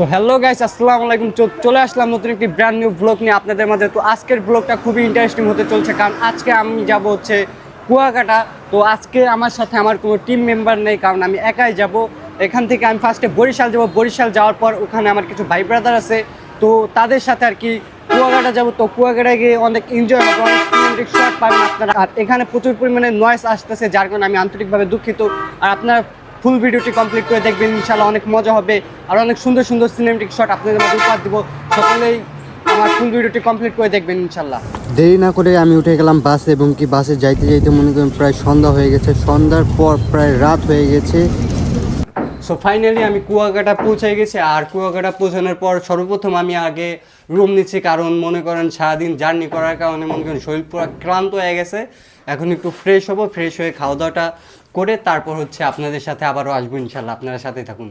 So hello guys আসসালামু আলাইকুম। চলে আসলাম নতুন একটি ব্র্যান্ড নিউ ব্লগ নিয়ে আপনাদের মাঝে। তো আজকের ব্লগটা খুবই ইন্টারেস্টিং হতে চলছে, কারণ আজকে আমি যাব হচ্ছে কুয়াকাটা। তো আজকে আমার সাথে আমার কোনো টিম মেম্বার নেই, কারণ আমি একাই যাব। এখান থেকে আমি ফার্স্টে বরিশাল যাব। বরিশাল যাওয়ার পর ওখানে আমার কিছু ভাই ব্রাদার আছে। তো তাদের সাথে আর কি কুয়াকাটা যাব। তো কুয়াকাটা গিয়ে অনেক এনজয় হবে, অনেক সিনেমেটিক শট পাবেন আপনারা। আর এখানে প্রচুর পরিমাণে নয়েস আসতেছে, যার কারণে আমি আন্তরিকভাবে দুঃখিত। আর আপনারা ফুল ভিডিওটি কমপ্লিট করে দেখবেন ইনশাল্লাহ অনেক মজা হবে। আর অনেক সুন্দর সুন্দর সিনেমেটিক শট আপনাদের মাঝে উপহার দিব। সকলেই আমার ফুল ভিডিওটি কমপ্লিট করে দেখবেন ইনশাল্লাহ দেরি না করে আমি উঠে গেলাম বাসে এবং কি বাসে যাইতে যাইতে মনে করেন প্রায় সন্ধ্যা হয়ে গেছে। সন্ধ্যার পর প্রায় রাত হয়ে গেছে। সো ফাইনালি আমি কুয়াকাটা পৌঁছে গেছি। আর কুয়াকাটা পৌঁছানোর পর সর্বপ্রথম আমি আগে রুম নিচ্ছি। কারণ মনে করেন সারাদিন জার্নি করার কারণে মনে করেন শরীর পুরো ক্লান্ত হয়ে গেছে। এখন একটু ফ্রেশ হব ফ্রেশ হয়ে খাওয়া দাওয়াটা করে তারপর হচ্ছে আপনাদের সাথে আবারও আসব ইনশাল্লাহ। আপনারা সাথে থাকুন।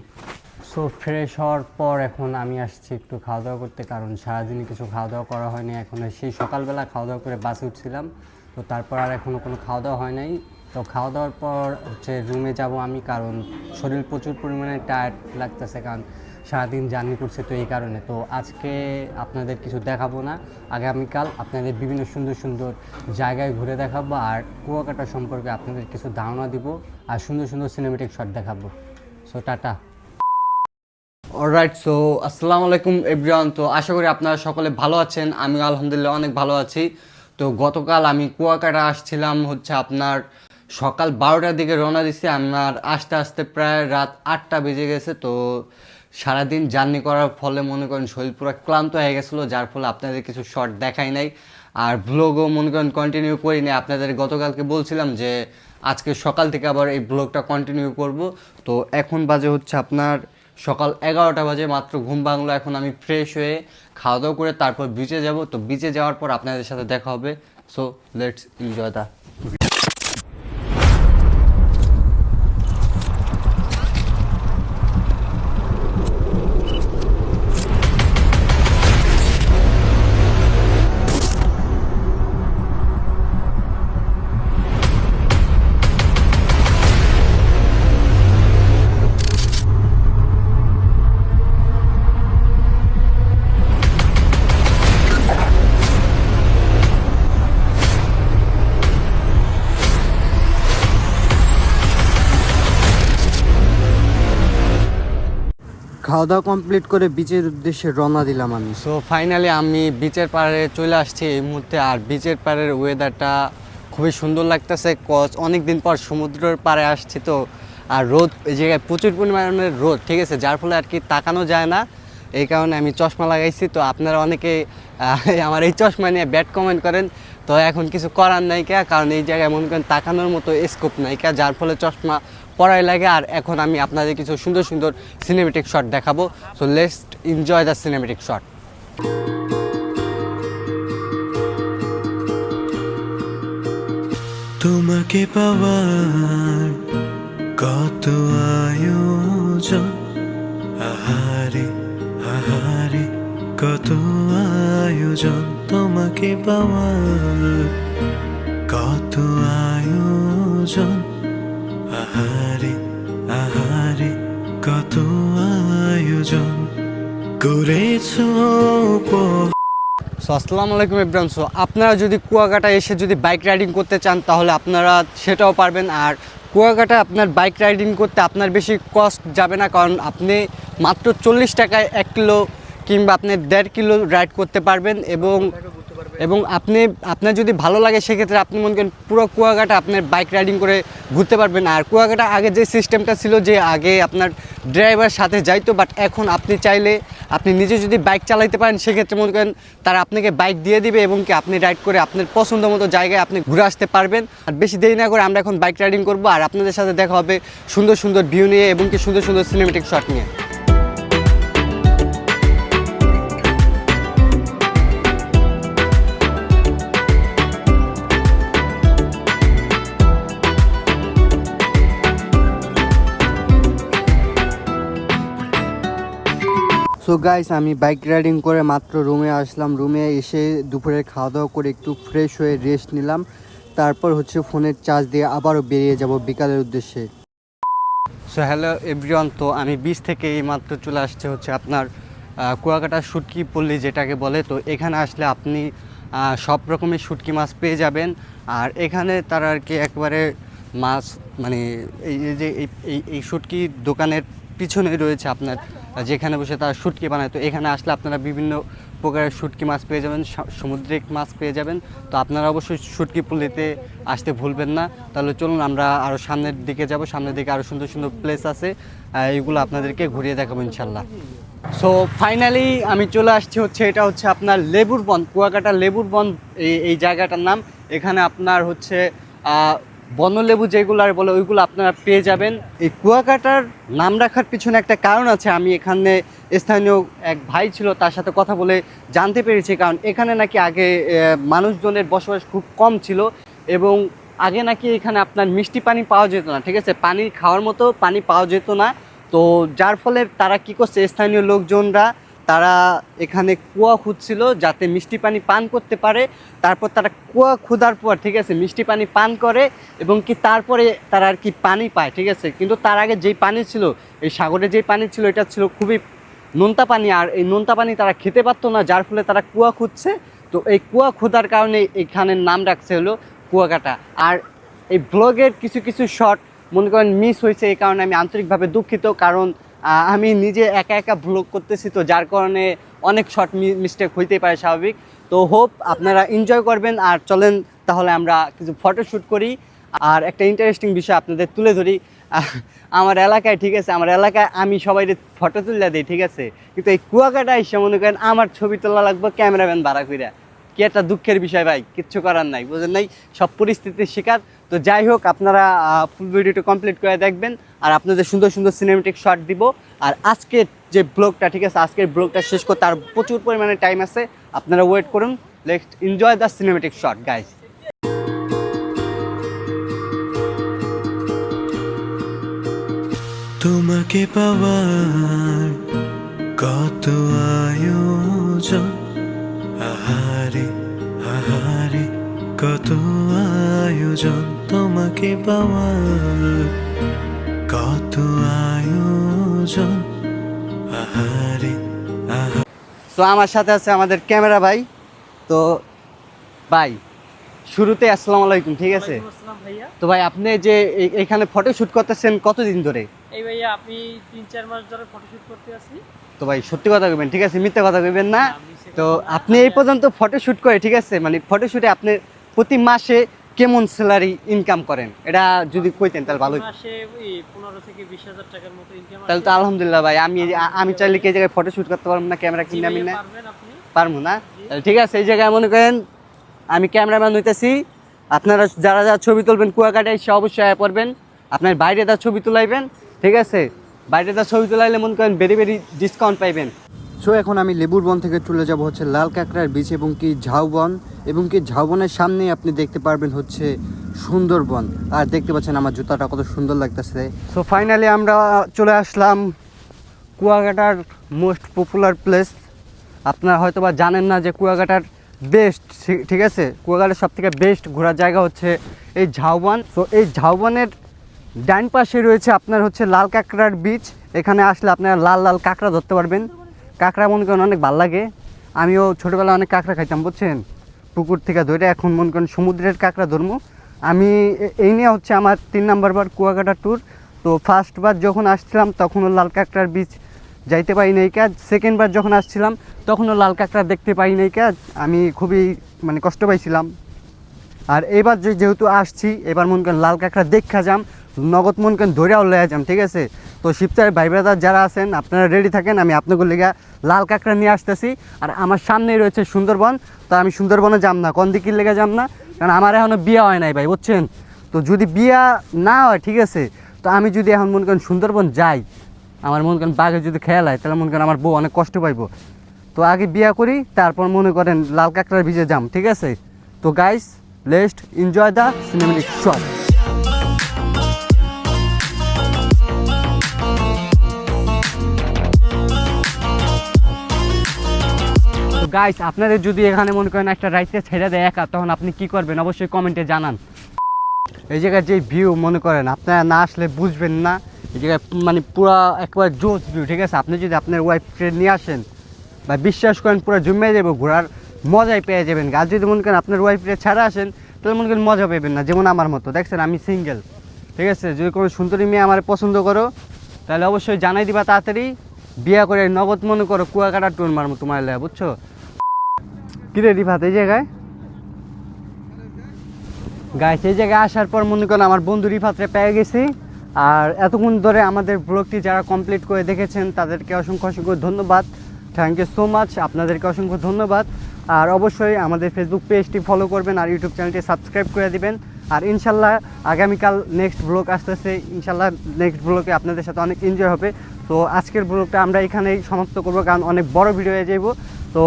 সো ফ্রেশ হওয়ার পর এখন আমি আসছি একটু খাওয়া দাওয়া করতে, কারণ সারাদিন কিছু খাওয়া দাওয়া করা হয়নি। এখন সেই সকালবেলা খাওয়া দাওয়া করে বাসে উঠছিলাম। তো তারপর আর এখনও কোনো খাওয়া দাওয়া হয় নাই। তো খাওয়া দাওয়ার পর হচ্ছে রুমে যাব আমি, কারণ শরীর প্রচুর পরিমাণে টায়ার্ড লাগতেছে। কারণ সারাদিন জার্নি করছে তো এই কারণে। তো আজকে আপনাদের কিছু দেখাবো না। আগামীকাল আপনাদের বিভিন্ন সুন্দর সুন্দর জায়গায় ঘুরে দেখাবো আর কুয়াকাটা সম্পর্কে আপনাদের কিছু ধারণা দিব আর সুন্দর সুন্দর সিনেমেটিক শট দেখাবো। So tata. অলরাইট সো আসসালামু আলাইকুম এভরিওয়ান তো আশা করি আপনারা সকলে ভালো আছেন। আমি আলহামদুলিল্লাহ অনেক ভালো আছি। তো গতকাল আমি কুয়াকাটা আসছিলাম হচ্ছে আপনার সকাল বারোটার দিকে রওনা দিছি। আমার আসতে আসতে প্রায় রাত আটটা বেজে গেছে। তো সারাদিন জার্নি করার ফলে মনে করেন শরীর পুরো ক্লান্ত হয়ে গেছিল, যার ফলে আপনাদের কিছু শর্ট দেখাই নাই। আর ব্লগও মনে করেন কন্টিনিউ করি নাই। আপনাদের গতকালকে বলছিলাম যে, আজকে সকাল থেকে আবার এই ব্লগটা কন্টিনিউ করব। তো এখন বাজে হচ্ছে আপনার সকাল এগারোটা বাজে, মাত্র ঘুম ভাঙলো। এখন আমি ফ্রেশ হয়ে খাওয়া দাওয়া করে তারপর বিচে যাব। তো বিচে যাওয়ার পর আপনাদের সাথে দেখা হবে। সো লেটস এনজয় দা খাওয়া দাওয়া কমপ্লিট করে বিচের উদ্দেশ্যে রওনা দিলাম আমি। সো ফাইনালি আমি বিচের পাড়ে চলে আসছি এই মুহূর্তে, আর বিচের পাড়ের ওয়েদারটা খুবই সুন্দর লাগতেছে কজ অনেক দিন পর সমুদ্রের পাড়ে আসছি তো। আর রোদ, এই জায়গায় প্রচুর পরিমাণে রোদ, ঠিক আছে? যার ফলে আর কি তাকানো যায় না। এই কারণে আমি চশমা লাগাইছি, তো আপনারা অনেকে আমার এই চশমা নিয়ে ব্যাড কমেন্ট করেন। তো এখন কিছু করার নাই কে, কারণ এই জায়গায় মনে করেন তাকানোর মতো স্কোপ নাই কে, যার ফলে চশমা পড়াই লাগে। আর এখন আমি আপনাদের কিছু সুন্দর সুন্দর সিনেমেটিক শট দেখাবো। সো লেস্ট এনজয় দ্য সিনেমেটিক শট তোমাকে পাওয়ার কত আয়োজন? আহারে আহারে, কত আয়োজন? তোমাকে পাওয়ার কত আয়োজন? আহারে আহারে, কত আয়োজন? করেছ আসসালামু আলাইকুম ইব্রাহিম সো আপনারা যদি কুয়াকাটা এসে যদি বাইক রাইডিং করতে চান, তাহলে আপনারা সেটাও পারবেন। আর কুয়াকাটা আপনার বাইক রাইডিং করতে আপনার বেশি কস্ট যাবে না, কারণ আপনি মাত্র চল্লিশ টাকায় এক কিলো কিংবা আপনি দেড় কিলো রাইড করতে পারবেন এবং এবং আপনি, আপনার যদি ভালো লাগে সেক্ষেত্রে আপনি মনে করেন পুরো কুয়াকাটা আপনার বাইক রাইডিং করে ঘুরতে পারবেন। আর কুয়াকাটা আগে যে সিস্টেমটা ছিল যে আগে আপনার ড্রাইভার সাথে যাইতো বাট এখন আপনি চাইলে আপনি নিজে যদি বাইক চালাইতে পারেন, সেক্ষেত্রে মনে করেন তারা আপনাকে বাইক দিয়ে দিবে এবং কি আপনি রাইড করে আপনার পছন্দ মতো জায়গায় আপনি ঘুরে আসতে পারবেন। আর বেশি দেরি না করে আমরা এখন বাইক রাইডিং করব। আর আপনাদের সাথে দেখা হবে সুন্দর সুন্দর ভিউ নিয়ে এবং কি সুন্দর সুন্দর সিনেমেটিক শট নিয়ে। সো গাইস আমি বাইক রাইডিং করে মাত্র রুমে আসলাম। রুমে এসে দুপুরে খাওয়া দাওয়া করে একটু ফ্রেশ হয়ে রেস্ট নিলাম। তারপর হচ্ছে ফোনের চার্জ দিয়ে আবারও বেরিয়ে যাব বিকালের উদ্দেশ্যে। সো হ্যালো এভরিওয়ান তো আমি বিচ থেকে এই মাত্র চলে আসছে হচ্ছে আপনার কুয়াকাটা শুটকি পল্লি যেটাকে বলে। তো এখানে আসলে আপনি সব রকমের শুটকি মাছ পেয়ে যাবেন। আর এখানে তারা আর কি একবারে মাছ মানে এই যে এই- এই শুটকি দোকানের পিছনে রয়েছে আপনার। যেখানে বসে তারা শুটকি বানায়। তো এখানে আসলে আপনারা বিভিন্ন প্রকারের শুটকি মাছ পেয়ে যাবেন সামুদ্রিক মাছ পেয়ে যাবেন। তো আপনারা অবশ্যই শুটকি পুলিতে আসতে ভুলবেন না। তাহলে চলুন আমরা আরও সামনের দিকে যাব। সামনের দিকে আরও সুন্দর সুন্দর প্লেস আছে। এইগুলো আপনাদেরকে ঘুরিয়ে দেখাবো ইনশাল্লাহ সো ফাইনালি আমি চলে আসছি হচ্ছে, এটা হচ্ছে আপনার লেবুর বন, কুয়াকাটা লেবুর বন। এই এই জায়গাটার নাম। এখানে আপনার হচ্ছে বনলেবু যেগুলো আর বলে, ওইগুলো আপনারা পেয়ে যাবেন। এই কুয়াকাটার নাম রাখার পিছনে একটা কারণ আছে। আমি এখানে স্থানীয় এক ভাই ছিল, তার সাথে কথা বলে জানতে পেরেছি। কারণ এখানে নাকি আগে মানুষজনের বসবাস খুব কম ছিল এবং আগে নাকি এখানে আপনার মিষ্টি পানি পাওয়া যেত না, ঠিক আছে? পানি খাওয়ার মতো পানি পাওয়া যেত না। তো যার ফলে তারা কি করছে, স্থানীয় লোকজনরা তারা এখানে কুয়া খুঁজছিল যাতে মিষ্টি পানি পান করতে পারে। তারপর তারা কুয়া খুদার পর, ঠিক আছে, মিষ্টি পানি পান করে এবং কি তারপরে তারা আর কি পানি পায়, ঠিক আছে। কিন্তু তার আগে যেই পানি ছিল, এই সাগরে যেই পানি ছিল, এটা ছিল খুবই নোনতা পানি। আর এই নোনতা পানি তারা খেতে পারতো না, যার ফলে তারা কুয়া খুঁজছে। তো এই কুয়া খোদার কারণে এখানের নাম রাখছে হলো কুয়াকাটা। আর এই ব্লগের কিছু কিছু শট, মনে করেন মিস হয়েছে, এই কারণে আমি আন্তরিকভাবে দুঃখিত। কারণ আমি নিজে একা একা ব্লগ করতেছি তো যার কারণে অনেক শর্ট মিস্টেক হইতেই পারে স্বাভাবিক। তো হোপ আপনারা এনজয় করবেন আর চলেন তাহলে আমরা কিছু ফটোশ্যুট করি। আর একটা ইন্টারেস্টিং বিষয় আপনাদের তুলে ধরি। আমার এলাকায় ঠিক আছে, আমার এলাকায় আমি সবাই ফটো তুলে দিই, ঠিক আছে? কিন্তু এই কুয়াকাটা এসে মনে করেন আমার ছবি তোলা লাগবে ক্যামেরাম্যান ভাড়া কইরা। কি একটা দুঃখের বিষয় ভাই? কিচ্ছু করার নাই, বুঝেন নাই? সব পরিস্থিতির শিকার। তো যাই হোক, আপনারা ফুল ভিডিওটা কমপ্লিট করে দেখবেন। আর আপনাদের সুন্দর সুন্দর সিনেমেটিক শট দিব। আর আজকের যে ব্লগটা ঠিক আছে? আজকের ব্লগটা শেষ করতে আর প্রচুর পরিমাণে টাইম আছে। আপনারা ওয়েট করুন। Let's enjoy the cinematic shot guys তোমাকে পাওয়ার কত আয়োজন? আহারে কত আয়োজন তোমাকে পাওয়ার কত আয়োজন আহারে তো আমার সাথে আছে আমাদের ক্যামেরা ভাই। তো ভাই শুরুতে আসসালামু আলাইকুম ঠিক আছে? ভাইয়া। তো ভাই আপনি যে এখানে ফটো শুট করতেছেন কতদিন ধরে? এই ভাইয়া আপনি তিন চার মাস ধরে ফটোশুট করতে আসি তো ভাই সত্যি কথা কইবেন ঠিক আছে? মিথ্যা কথা কইবেন না। আমি তো আপনি এই পর্যন্ত ফটো শুট করে ঠিক আছে? মানে ফটো শুটে আপনি প্রতি মাসে কেমন স্যালারি ইনকাম করেন? এটা যদি কইতেন তাহলে ভালো মাসে ওই পনেরো থেকে বিশ হাজার টাকার মতো ইনকাম তাহলে তো আলহামদুলিল্লাহ ভাই আমি আমি চাইলে কি জায়গায় ফটো শুট করতে পারব না ক্যামেরা কিনে আমি না? পারব না? তাহলে ঠিক আছে এই জায়গায় মনে করেন আমি ক্যামেরাম্যান হইতেছি। আপনারা যারা যারা ছবি তুলবেন কুয়াকাটায় সে অবশ্যই আয় পড়বেন। আপনার বাইরে তার ছবি তুলাইবেন ঠিক আছে? বাইরে তার ছবি তুলাইলে মনে করেন বেরি বেরি ডিসকাউন্ট পাইবেন। সো এখন আমি লেবুর বন থেকে চলে যাব হচ্ছে লাল কাঁকড়ার বিচ এবং কি ঝাউবন এবং কি ঝাউবনের সামনেই আপনি দেখতে পারবেন হচ্ছে সুন্দরবন আর দেখতে পাচ্ছেন আমার জুতাটা কত সুন্দর লাগতেছে। সো ফাইনালি আমরা চলে আসলাম কুয়াকাটার মোস্ট পপুলার প্লেস আপনারা হয়তো বা জানেন না যে কুয়াকাটার বেস্ট ঠিক আছে? কুয়াকাটার সব থেকে বেস্ট ঘোরার জায়গা হচ্ছে এই ঝাউবন সো এই ঝাউবনের ডান পাশে রয়েছে আপনার হচ্ছে লাল কাঁকড়ার বীজ। এখানে আসলে আপনারা লাল লাল কাঁকড়া ধরতে পারবেন। কাঁকড়া মনে করেন অনেক ভালো লাগে। আমিও ছোটোবেলায় অনেক কাঁকড়া খাইতাম, বুঝছেন? পুকুর থেকে ধরে এখন মনে করেন সমুদ্রের কাঁকড়া ধরবো আমি এই নিয়ে হচ্ছে আমার তিন নাম্বার বার কুয়াকাটা ট্যুর তো ফার্স্টবার যখন আসছিলাম তখনও লাল কাঁকড়ার বীজ যাইতে পারি নাই কাজ। সেকেন্ডবার যখন আসছিলাম তখনও লাল কাঁকড়া দেখতে পাই নাই কাজ। আমি খুবই মানে কষ্ট পাইছিলাম। আর এবার যেহেতু আসছি, এবার মন করেন লাল কাঁকড়া দেখা যাম। নগদ মন করেন ধরেও লয়ে যাম ঠিক আছে? তো শিবচারের ভাই ব্রাদার যারা আছেন, আপনারা রেডি থাকেন, আমি আপনাদের লেগে লাল কাঁকড়া নিয়ে আসতেছি। আর আমার সামনেই রয়েছে সুন্দরবন, তো আমি সুন্দরবনে যাম না। কোন দিকের লেগে যাম না? কারণ আমার এখনও বিয়ে হয় নাই ভাই, বুঝছেন? তো যদি বিয়া না হয়, ঠিক আছে? তো আমি যদি এখন মনে করেন সুন্দরবন যাই, আমার মনে করেন বাঘে যদি খেয়াল হয়, তাহলে মনে করেন আমার বউ অনেক কষ্ট পাইবো। তো আগে বিয়া করি, তারপর মনে করেন লাল কাঁকড়ার ভিজে যাম, ঠিক আছে? তো guys least enjoy the cinematic shot guys আপনাদের যদি এখানে মনে করেন একটা রাইতে ছেড়ে দেয় একা, তখন আপনি কি করবেন? অবশ্যই কমেন্টে জানান। এই জায়গায় যে ভিউ মনে করেন, আপনারা না আসলে বুঝবেন না। এই জায়গায় মানে পুরা একবার জোস ভিউ ঠিক আছে? আপনি যদি আপনার ওয়াইফকে নিয়ে আসেন, বা বিশ্বাস করেন পুরো জমে যাবে ঘোরার মজাই পেয়ে যাবেন। আর যদি মনে করেন আপনার ওয়াইফকে ছাড়া আসেন, তাহলে মনে করেন মজা পাবেন না, যেমন আমার মতো। দেখছেন, আমি সিঙ্গেল ঠিক আছে? যদি কোনো সুন্দরী মেয়ে আমার পছন্দ করো, তাহলে অবশ্যই জানাই দিবা তাড়াতাড়ি। বিয়া করে নগদ মনে করো, কুয়াকাটা টুন মারমো তোমার বুঝছ? কিরে রিফাত, এই জায়গায়? গাইছে এই জায়গায় আসার পর মনে করেন আমার বন্ধু রিফাতরে পেয়ে গেছি। আর এতক্ষণ ধরে আমাদের ব্লগটি যারা কমপ্লিট করে দেখেছেন, তাদেরকে অসংখ্য অসংখ্য ধন্যবাদ। থ্যাংক ইউ সো মাচ আপনাদেরকে অসংখ্য ধন্যবাদ। আর অবশ্যই আমাদের ফেসবুক পেজটি ফলো করবেন আর ইউটিউব চ্যানেলটি সাবস্ক্রাইব করে দিবেন। আর ইনশাল্লাহ আগামীকাল নেক্সট ব্লগ আসতেছে। ইনশাল্লাহ নেক্সট ব্লগে আপনাদের সাথে অনেক এনজয় হবে। তো আজকের ব্লগটা আমরা এখানেই সমাপ্ত করব, কারণ অনেক বড় ভিডিও হয়ে যাব তো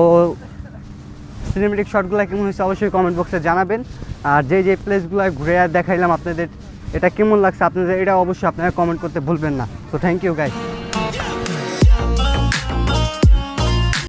সিনেমেটিক শটগুলো কেমন হয়েছে অবশ্যই কমেন্ট বক্সে জানাবেন। আর যে যে প্লেসগুলো ঘুরে দেখাইলাম আপনাদের, এটা কেমন লাগছে আপনাদের, এটা অবশ্যই আপনারা কমেন্ট করতে ভুলবেন না। তো থ্যাংক ইউ গাইস